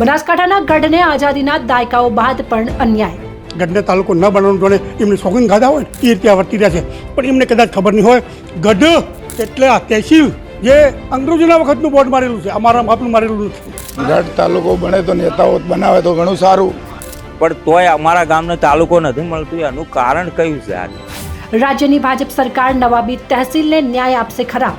બનાસકાંઠાના ગઢને આઝાદીના દાયકાઓ બાદ પણ અન્યાય. ગઢને તાલુકો ન બનાવવાનું જોડે એમને શોખીન ખાધા હોય એ રીતે વર્તી રહ્યા છે. પણ એમને કદાચ ખબર નહીં હોય ગઢ એટલે આ તહેસીલ જે અંગ્રેજોના વખતનું બોર્ડ મારેલું છે. અમારા આપણું મારેલું નથી. ગઢ તાલુકો બને તો નેતાઓ બનાવે તો ઘણું સારું. પણ તોય અમારા ગામને તાલુકો નથી મળતું એનું કારણ કયું છે આજે રાજ્યની ભાજપ સરકાર નવાબી તહેસીલને ન્યાય આપશે ખરા.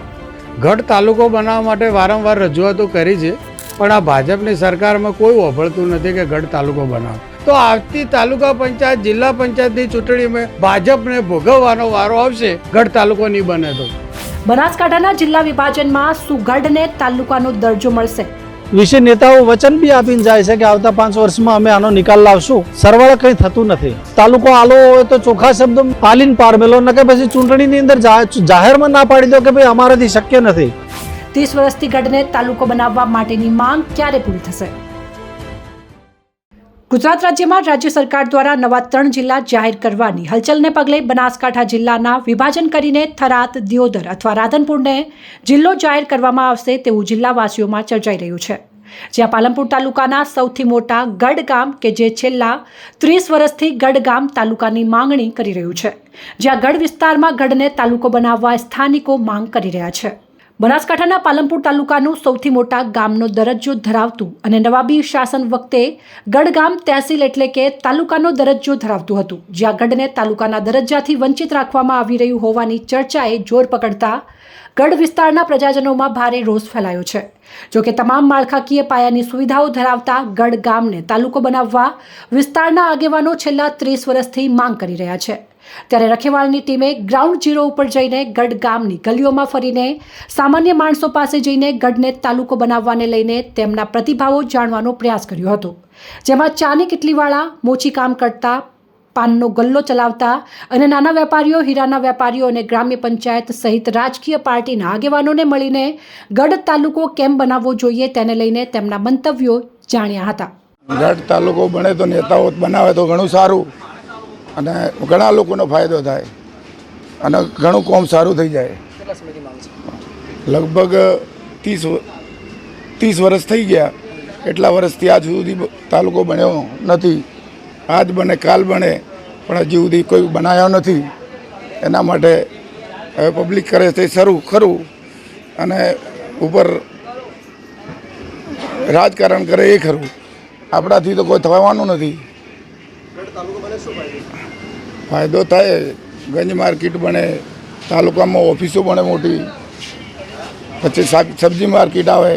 ગઢ તાલુકો બનાવવા માટે વારંવાર રજૂઆતો કરી છે. પણ આ ભાજપની સરકારમાં કોઈ ઓભળતું નથી કે ગઢ તાલુકો બનાવો. તો આવતી તાલુકા પંચાયત જિલ્લા પંચાયતની ચૂંટણીમાં ભાજપને ભોગવવાનો વારો આવશે ગઢ તાલુકો નહીં બને તો. બનાસકાંઠાના જિલ્લા વિભાજનમાં સુગઢને તાલુકાનો દરજ્જો મળશે. વિશે નેતાઓ વચન બી આપીને જાય છે કે આવતા પાંચ વર્ષમાં અમે આનો નિકાલ લાવશું. સરવાળે કંઈ થતું નથી. તાલુકો આલો હોય તો ચોખ્ખા શબ્દ પાલીન પાર મેલો ન કે પછી ચૂંટણીની અંદર જાહેરમાં ના પાડી દો કે ભાઈ અમારાથી શક્ય નથી. ત્રીસ વર્ષથી ગઢને તાલુકો બનાવવા માટેની માંગ ક્યારે પૂરી થશે? ગુજરાત રાજ્યમાં રાજ્ય સરકાર દ્વારા નવા ત્રણ જિલ્લા જાહેર કરવાની હલચલને પગલે બનાસકાંઠા જિલ્લાના વિભાજન કરીને થરાદ, દિયોદર અથવા રાધનપુરને જિલ્લો જાહેર કરવામાં આવશે તેવું જિલ્લાવાસીઓમાં ચર્ચાઈ રહ્યું છે. જ્યાં પાલનપુર તાલુકાના સૌથી મોટા ગઢ ગામ કે જે છેલ્લા ત્રીસ વર્ષથી ગઢ ગામ તાલુકાની માંગણી કરી રહ્યું છે. જ્યાં ગઢ વિસ્તારમાં ગઢને તાલુકો બનાવવા સ્થાનિકો માંગ કરી રહ્યા છે. બનાસકાંઠાના પાલનપુર તાલુકાનું સૌથી મોટા ગામનો દરજ્જો ધરાવતું અને નવાબી શાસન વખતે ગઢગામ તહેસીલ એટલે કે તાલુકાનો દરજ્જો ધરાવતું હતું. જ્યાં ગઢને તાલુકાના દરજ્જાથી વંચિત રાખવામાં આવી રહ્યું હોવાની ચર્ચાએ જોર પકડતા ગઢ વિસ્તારના પ્રજાજનોમાં ભારે રોષ ફેલાયો છે. જોકે તમામ માળખાકીય પાયાની સુવિધાઓ ધરાવતા ગઢ ગામને તાલુકો બનાવવા વિસ્તારના આગેવાનો છેલ્લા ત્રીસ વર્ષથી માંગ કરી રહ્યા છે. ત્યારે રખેવાળની ટીમે ગ્રાઉન્ડ ઝીરો ઉપર જઈને ગઢ ગામની ગલીઓમાં ફરીને સામાન્ય માણસો પાસે જઈને ગઢને તાલુકો બનાવવાને લઈને તેમના પ્રતિભાવો જાણવાનો પ્રયાસ કર્યો હતો. જેમાં ચાની કિટલીવાળા મોચી કામ કરતા, પાનનો ગલ્લો ચલાવતા અને નાના વેપારીઓ, હીરાના વેપારીઓ અને ગ્રામ્ય પંચાયત સહિત રાજકીય પાર્ટીના આગેવાનોને મળીને ગઢ તાલુકો કેમ બનાવવો જોઈએ તેને લઈને તેમના મંતવ્યો જાણ્યા હતા. ગઢ તાલુકો બને તો નેતાઓ બનાવે તો ઘણું સારું. અને ઘણા લોકોનો ફાયદો થાય. અને ઘણું કોમ સારું થઈ જાય. લગભગ ત્રીસ ત્રીસ વર્ષ થઈ ગયા. એટલા વર્ષથી આજ સુધી તાલુકો બન્યો નથી. આજ બને કાલ બને પણ હજી સુધી કોઈ બનાવ્યો નથી. એના માટે હવે પબ્લિક કરે તે શરૂ ખરું. અને ઉપર રાજકારણ કરે એ ખરું. આપણાથી તો કોઈ થવાનું નથી. ફાયદો? થાય, ગંજ માર્કેટ બને, તાલુકામાં ઓફિસો બને મોટી, પછી સબ્જી માર્કેટ આવે,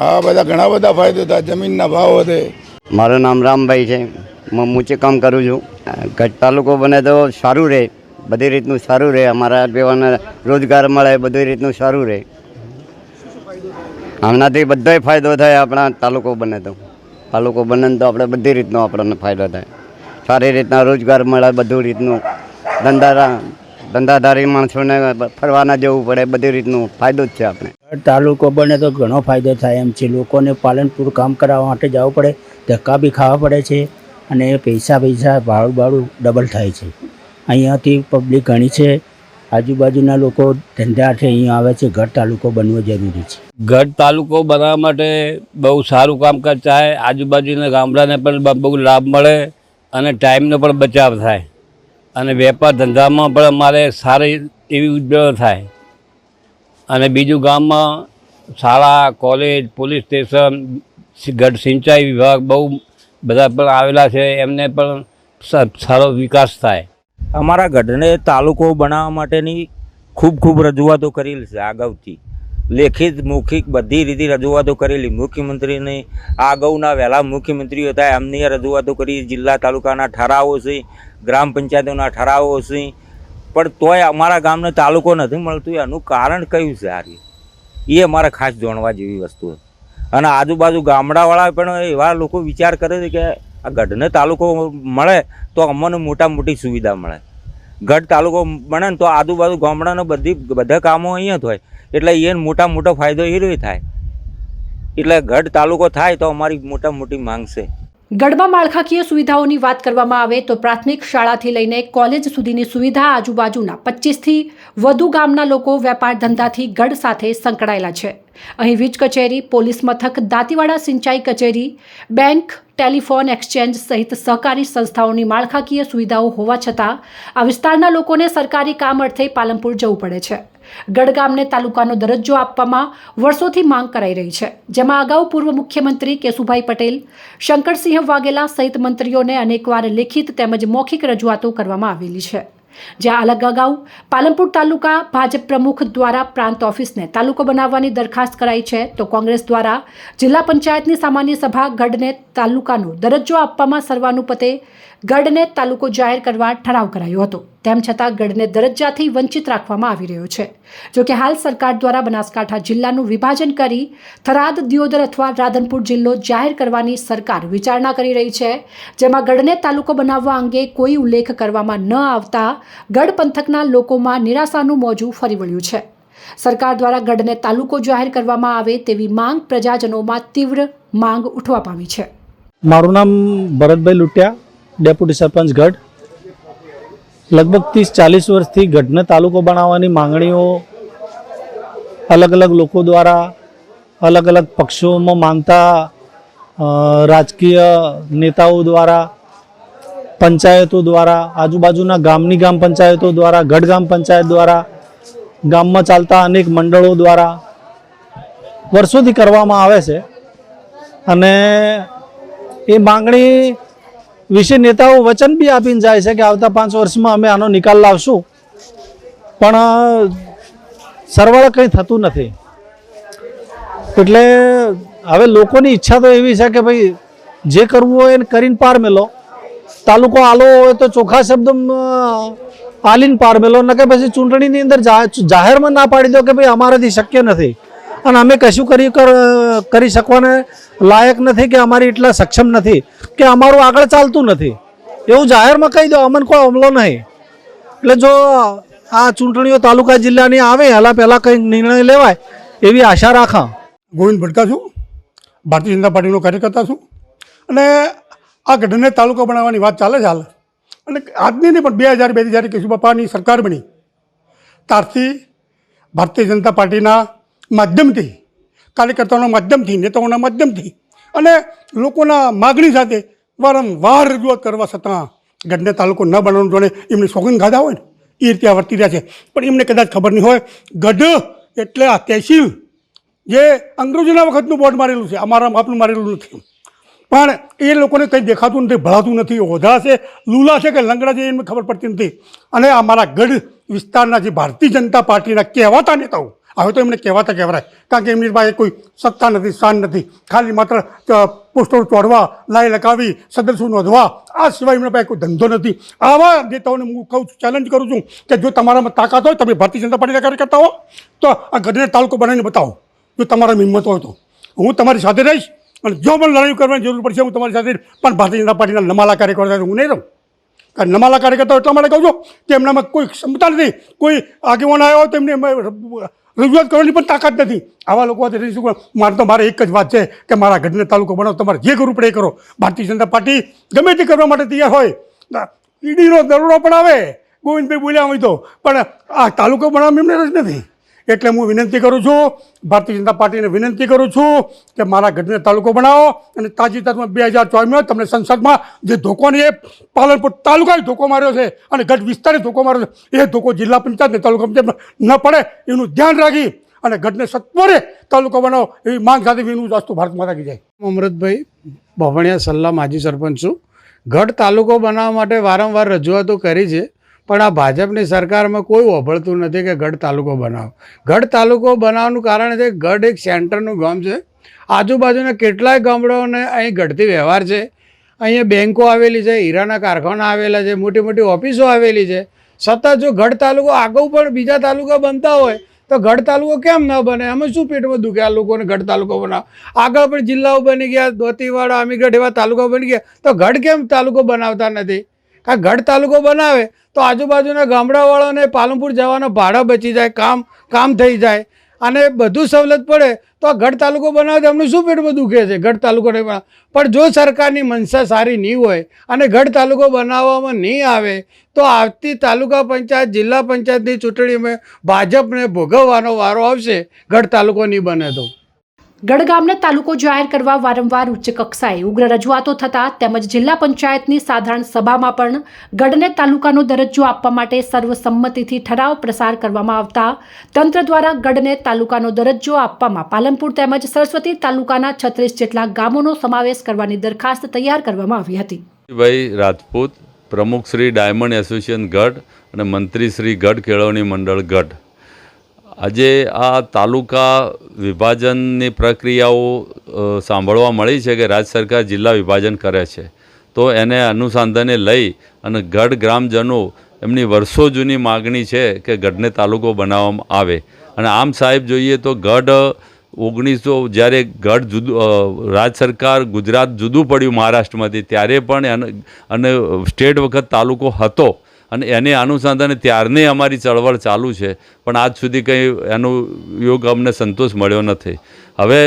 આવા બધા ઘણા બધા ફાયદો થાય, જમીનના ભાવ વધે. મારું નામ રામભાઈ છે, હું મૂચે કામ કરું છું. ગઢ તાલુકો બને તો સારું રહે, બધી રીતનું સારું રહે, અમારા બેવાને રોજગાર મળે બધી રીતનું સારું રહે. આમનાથી બધો ફાયદો થાય, આપણા તાલુકો બને તો. તાલુકો બને તો આપણે બધી રીતનો આપણને ફાયદો થાય. સારી રીતના રોજગાર મળે બધું રીતનું. ધંધા ધંધાધારી માણસોને ફરવાના જવું પડે બધી રીતનું ફાયદો જ છે આપણે. તાલુકો બને તો ઘણો ફાયદો થાય એમ છે. લોકોને પાલનપુર કામ કરાવવા માટે જવું પડે ધક્કા બી ખાવા પડે છે અને પૈસા પૈસા ભાડું ભાડું ડબલ થાય છે. અહીંયાથી પબ્લિક ઘણી છે. આજુબાજુના લોકો ધંધાથી અહીંયા આવે છે. ગઢ તાલુકો બનવો જરૂરી છે. ગઢ તાલુકો બનાવવા માટે બહુ સારું કામકાજ થાય આજુબાજુના ગામડાને પણ બહુ લાભ મળે. અને ટાઈમનો પણ બચાવ થાય. અને વેપાર ધંધામાં પણ અમારે સારી એવી ઉજ્જવળ થાય. અને બીજું ગામમાં શાળા, કોલેજ, પોલીસ સ્ટેશન ગઢ સિંચાઈ વિભાગ બહુ બધા પણ આવેલા છે, એમને પણ સારો વિકાસ થાય. અમારા ગઢને તાલુકો બનાવવા માટેની ખૂબ ખૂબ રજૂઆતો કરેલી છે અગાઉથી લેખિત, મૌખિક બધી રીતે રજૂઆતો કરેલી. મુખ્યમંત્રીને અગાઉના વહેલા મુખ્યમંત્રીઓ હતા, એમની રજૂઆતો કરી. જિલ્લા તાલુકાના ઠરાવો છે, ગ્રામ પંચાયતોના ઠરાવો છે. પણ તોય અમારા ગામને તાલુકો નથી મળતું. એનું કારણ કયું છે આ એ અમારે ખાસ જાણવા જેવી વસ્તુ અને આજુબાજુ ગામડાવાળા પણ એવા લોકો વિચાર કરે છે કે આ ગઢને તાલુકો મળે તો અમને મોટા મોટી સુવિધા મળે. ગઢ તાલુકો બને ને તો આજુબાજુ ગામડાનો બધી બધા કામો અહીંયા જ હોય. એટલે એને મોટા મોટો ફાયદો એ થાય. એટલે ગઢ તાલુકો થાય તો અમારી મોટા મોટી માંગ છે. ગઢમાં માળખાકીય સુવિધાઓની વાત કરવામાં આવે તો પ્રાથમિક શાળાથી લઈને કોલેજ સુધીની સુવિધા આજુબાજુના પચીસથી વધુ ગામના લોકો વેપાર ધંધાથી ગઢ સાથે સંકળાયેલા છે. અહીં વીજ કચેરી, પોલીસ મથક, દાંતીવાડા સિંચાઈ કચેરી, બેંક, ટેલિફોન એક્સચેન્જ સહિત સહકારી સંસ્થાઓની માળખાકીય સુવિધાઓ હોવા છતાં આ વિસ્તારના લોકોને સરકારી કામ અર્થે પાલનપુર જવું પડે છે. ગઢ ગામને તાલુકાનો દરજ્જો આપવામાં વર્ષોથી માંગ કરાઈ રહી છે. જેમાં અગાઉ પૂર્વ મુખ્યમંત્રી કેશુભાઈ પટેલ, શંકરસિંહ વાઘેલા સહિત મંત્રીઓને અનેકવાર લેખિત તેમજ મૌખિક રજૂઆતો કરવામાં આવેલી છે. જ્યાં અલગ અગાઉ પાલનપુર તાલુકા ભાજપ પ્રમુખ દ્વારા પ્રાંત ઓફિસને તાલુકો બનાવવાની દરખાસ્ત કરાઈ છે, તો કોંગ્રેસ દ્વારા જિલ્લા પંચાયતની સામાન્ય સભા ગઢને તાલુકાનો દરજ્જો આપવામાં સર્વાનુપતે ગઢને તાલુકો જાહેર કરવા ઠરાવ કરાયો હતો. તેમ છતાં ગઢને દરજ્જાથી વંચિત રાખવામાં આવી રહ્યો છે. જોકે હાલ સરકાર દ્વારા બનાસકાંઠા જિલ્લાનું વિભાજન કરી થરાદ, દિયોદર અથવા રાધનપુર જિલ્લો જાહેર કરવાની સરકાર વિચારણા કરી રહી છે, જેમાં ગઢને તાલુકો બનાવવા અંગે કોઈ ઉલ્લેખ કરવામાં ન આવતા ગઢ પંથકના લોકોમાં નિરાશાનું મોજું ફરી વળ્યું છે. સરકાર દ્વારા ગઢને તાલુકો જાહેર કરવામાં આવે તેવી માંગ પ્રજાજનોમાં તીવ્ર માંગ ઉઠવા પામી છે. મારું નામ ભરતભાઈ લુટિયા, ડેપ્યુટી સરપંચ ગઢ. લગભગ ત્રીસ ચાલીસ વર્ષથી ગઢને તાલુકો બનાવવાની માંગણીઓ અલગ અલગ લોકો દ્વારા અલગ અલગ પક્ષોમાં માનતા રાજકીય નેતાઓ દ્વારા, પંચાયતો દ્વારા, આજુબાજુના ગામની ગામ પંચાયતો દ્વારા, ગઢ ગામ પંચાયત દ્વારા, ગામમાં ચાલતા અનેક મંડળો દ્વારા વર્ષોથી કરવામાં આવે છે. અને એ માંગણી વિશે નેતાઓ વચન બી આપીને જાય છે કે આવતા પાંચ વર્ષમાં અમે આનો નિકાલ લાવશું. પણ સરવાળે કંઈ થતું નથી. એટલે હવે લોકોની ઈચ્છા તો એવી છે કે ભાઈ, જે કરવું હોય એને કરીને પાર મેલો. તાલુકો આલો હોય તો ચોખ્ખા શબ્દ આલીને પાર મેલો. ન કે પછી ચૂંટણીની અંદર જાહેરમાં ના પાડી દો કે ભાઈ, અમારાથી શક્ય નથી. અને અમે કશું કરી કરી શકવાને લાયક નથી કે અમારી એટલા સક્ષમ નથી, કે અમારું આગળ ચાલતું નથી. એવું જાહેરમાં કહી દો, અમને કોઈ અમલો નહીં. એટલે જો આ ચૂંટણીઓ તાલુકા જિલ્લાની આવે હલા પહેલાં કંઈક નિર્ણય લેવાય, એવી આશા રાખા. ગોવિંદ ભટકા છું. ભારતીય જનતા પાર્ટીનો કાર્યકર્તા છું. અને આ ગઢને તાલુકો બનાવવાની વાત ચાલે છે હાલ. અને આજની નહીં, પણ બે હજાર બે જ્યારે કેશુબાપાની સરકાર બની, ત્યારથી ભારતીય જનતા પાર્ટીના માધ્યમથી કાર્યકર્તાઓના માધ્યમથી નેતાઓના માધ્યમથી અને લોકોના માગણી સાથે વારંવાર રજૂઆત કરવા છતાં ગઢને તાલુકો ન બનાવવાનું જોડે એમની સોગંદ ગાધા હોય ને, એ રીતે આ વર્તી રહ્યા છે. પણ એમને કદાચ ખબર નહીં હોય, ગઢ એટલે આ તહેસીલ જે અંગ્રેજોના વખતનું બોર્ડ મારેલું છે, અમારા માપનું મારેલું નથી. પણ એ લોકોને કંઈ દેખાતું નથી, ભળાતું નથી, ઓધા છે, લૂલા છે કે લંગડા છે, એમને ખબર પડતી નથી. અને અમારા ગઢ વિસ્તારના જે ભારતીય જનતા પાર્ટીના કહેવાતા નેતાઓ હવે તો એમને કહેવાતા કહેવાય. કારણ કે એમની પાસે કોઈ સત્તા નથી, શાન નથી. ખાલી માત્ર પોસ્ટરો ચોડવા, લાઈ લગાવી, સદસ્યો નોંધવા. આ સિવાય એમના પાસે કોઈ ધંધો નથી. આવા નેતાઓને હું કહું છું ચેલેન્જ કરું છું કે જો તમારામાં તાકાત હોય, તમે ભારતીય જનતા પાર્ટીના કાર્યકર્તા હો, તો આ ગઢને તાલુકો બનાવીને બતાવો. જો તમારામાં હિંમત હોય તો. હું તમારી સાથે રહીશ અને જો પણ લડાઈ કરવાની જરૂર પડશે, હું તમારી સાથે પણ ભારતીય જનતા પાર્ટીના નમાલા કાર્યકર્તા હું નહીં રહું. કારણ નમાલા કાર્યકર્તાઓ એટલા માટે કહું છું કે એમનામાં કોઈ ક્ષમતા નથી. કોઈ આગેવાન આવ્યો હોય તો એમને એમાં રજૂઆત કરવાની પણ તાકાત નથી. આવા લોકો રહીશું પણ મારે તો મારે એક જ વાત છે કે મારા ગઢને તાલુકો બનાવો, તમારે જે કરવું પડે એ કરો. ભારતીય જનતા પાર્ટી ગમે તે કરવા માટે તૈયાર હોય. ઈડીનો દરોડો પણ આવે. ગોવિંદભાઈ બોલ્યા હોય તો. પણ આ તાલુકો બનાવવામાં એમને રસ નથી. એટલે હું વિનંતી કરું છું, ભારતીય જનતા પાર્ટીને વિનંતી કરું છું કે મારા ગઢને તાલુકો બનાવો અને તાજેતરમાં બે હજાર ચોવીસમાં તમને સંસદમાં જે ધોકોની એ પાલનપુર તાલુકાએ ધોકો માર્યો છે અને ગઢ વિસ્તારે ધોકો માર્યો છે, એ ધોકો જિલ્લા પંચાયત ને તાલુકા પંચાયત ન પડે એનું ધ્યાન રાખી અને ગઢને સત્વરે તાલુકો બનાવો એવી માંગ સાથે વિનું વાસ્તુ ભારત માતા કી જાય. અમૃતભાઈ બભણિયા સલ્લા માજી સરપંચ છું. ગઢ તાલુકો બનાવવા માટે વારંવાર રજૂઆતો કરી છે. પણ આ ભાજપની સરકારમાં કોઈ ઓભળતું નથી કે ગઢ તાલુકો બનાવો. ગઢ તાલુકો બનાવવાનું કારણ છે, ગઢ એક સેન્ટરનું ગામ છે. આજુબાજુના કેટલાય ગામડાઓને અહીં ગઢથી વ્યવહાર છે. અહીંયા બેન્કો આવેલી છે, હીરાના કારખાના આવેલા છે, મોટી મોટી ઓફિસો આવેલી છે. છતાં જો ગઢ તાલુકો આગળ પણ બીજા તાલુકા બનતા હોય, તો ગઢ તાલુકો કેમ ન બને? અમે શું પેટમાં દુખે આ લોકોને ગઢ તાલુકો બનાવો? આગળ પણ જિલ્લાઓ બની ગયા, દોતીવાડા અમીગઢ એવા તાલુકા બની ગયા, તો ગઢ કેમ તાલુકો બનાવતા નથી? આ ગઢ તાલુકો બનાવે તો આજુબાજુના ગામડાવાળાને પાલનપુર જવાના ભાડા બચી જાય, કામ કામ થઈ જાય અને બધું સવલત પડે તો આ ગઢ તાલુકો બનાવે એમનું શું પેટમાં દુખે છે? ગઢ તાલુકો પણ જો સરકારની મનસા સારી નહીં હોય અને ગઢ તાલુકો બનાવવામાં નહીં આવે તો આવતી તાલુકા પંચાયત, જિલ્લા પંચાયતની ચૂંટણીમાં ભાજપને ભોગવવાનો વારો આવશે, ગઢ તાલુકો નહીં બને તો. ગઢ ગામને તાલુકો જાહેર કરવા વારંવાર ઉચ્ચ કક્ષાએ ઉગ્ર રજૂઆતો થતા તેમજ જિલ્લા પંચાયતની સાધારણ સભામાં પણ ગઢને તાલુકાનો દરજ્જો આપવા માટે સર્વસંમતિથી ઠરાવ પ્રસાર કરવામાં આવતા તંત્ર દ્વારા ગઢને તાલુકાનો દરજ્જો આપવામાં પાલનપુર તેમજ સરસ્વતી તાલુકાના છત્રીસ જેટલા ગામોનો સમાવેશ કરવાની દરખાસ્ત તૈયાર કરવામાં આવી હતી. ભાઈ રાજપૂત, પ્રમુખ શ્રી ડાયમંડ એસોસિએશન ગઢ અને મંત્રી શ્રી ગઢ કેળવણી મંડળ ગઢ. આજે આ તાલુકા વિભાજનની પ્રક્રિયાઓ સાંભળવા મળી છે કે રાજ્ય સરકાર જિલ્લા વિભાજન કરે છે. તો એને અનુસંધાને લઈ અને ગઢ ગ્રામજનો એમની વર્ષો જૂની માગણી છે કે ગઢને તાલુકો બનાવવામાં આવે. અને આમ સાહેબ જોઈએ તો ગઢ ઓગણીસો, જ્યારે ગઢ જુદું રાજ્ય સરકાર ગુજરાત જુદું પડ્યું મહારાષ્ટ્રમાંથી, ત્યારે પણ અને સ્ટેટ વખત તાલુકો હતો. અને એને અનુસંધાને ત્યારની અમારી ચળવળ ચાલુ છે, પણ આજ સુધી કંઈ એનો યોગ અમને સંતોષ મળ્યો નથી. હવે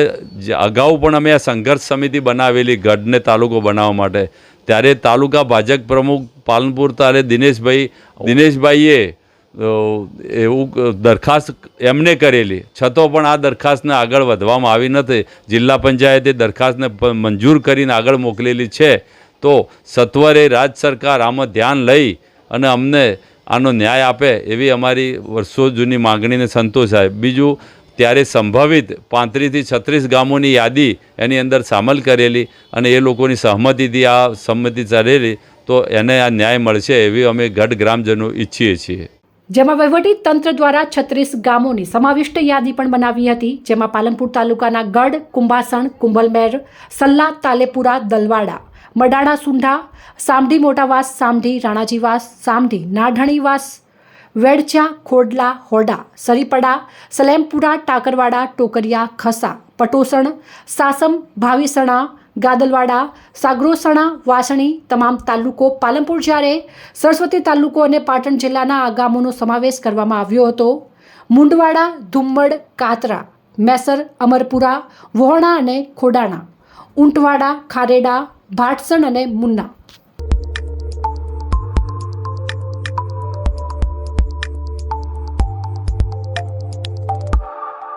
અગાઉ પણ અમે આ સંઘર્ષ સમિતિ બનાવેલી, ગઢને તાલુકો બનાવવા માટે, ત્યારે તાલુકા ભાજપ પ્રમુખ પાલનપુર તારે દિનેશભાઈ, દિનેશભાઈએ એવું દરખાસ્ત એમને કરેલી. છતાં પણ આ દરખાસ્તને આગળ વધવામાં આવી નથી. જિલ્લા પંચાયતે દરખાસ્તને મંજૂર કરીને આગળ મોકલેલી છે. તો સત્વરે રાજ્ય સરકાર આમાં ધ્યાન લઈ અને અમને આનો ન્યાય આપે એવી અમારી વર્ષો જૂની માગણીને સંતોષાય બીજું, ત્યારે સંભવિત પાંત્રીસથી છત્રીસ ગામોની યાદી એની અંદર સામેલ કરેલી અને એ લોકોની સહમતિથી આ સંમતિ ચાલેલી તો એને આ ન્યાય મળશે એવી અમે ગઢ ગ્રામજનો ઈચ્છીએ છીએ. જેમાં વહીવટી તંત્ર દ્વારા છત્રીસ ગામોની સમાવિષ્ટ યાદી પણ બનાવી હતી, જેમાં પાલનપુર તાલુકાના ગઢ, કુંભાસણ, કુંભલમેર, સલ્લા, તાલેપુરા, દલવાડા મડાણા સુંઢા સામઢી મોટાવાસ સામઢી રાણાજીવાસ સામઢી નાઢણીવાસ, વેડચા, ખોડલા, હોડા, સરીપડા, સલેમપુરા, ટાકરવાડા, ટોકરિયા, ખસા, પટોસણ, સાસમ, ભાવીસણા, ગાદલવાડા, સાગરોસણા, વાસણી તમામ તાલુકો પાલનપુર જ્યારે સરસ્વતી તાલુકો અને પાટણ જિલ્લાના આ ગામોનો સમાવેશ કરવામાં આવ્યો હતો. મુંડવાડા, ધુમ્મડ, કાતરા, મેસર, અમરપુરા, વહોણા અને ખોડાણા, ઊંટવાડા, ખારેડા ભાટસણ અને મુન્ના.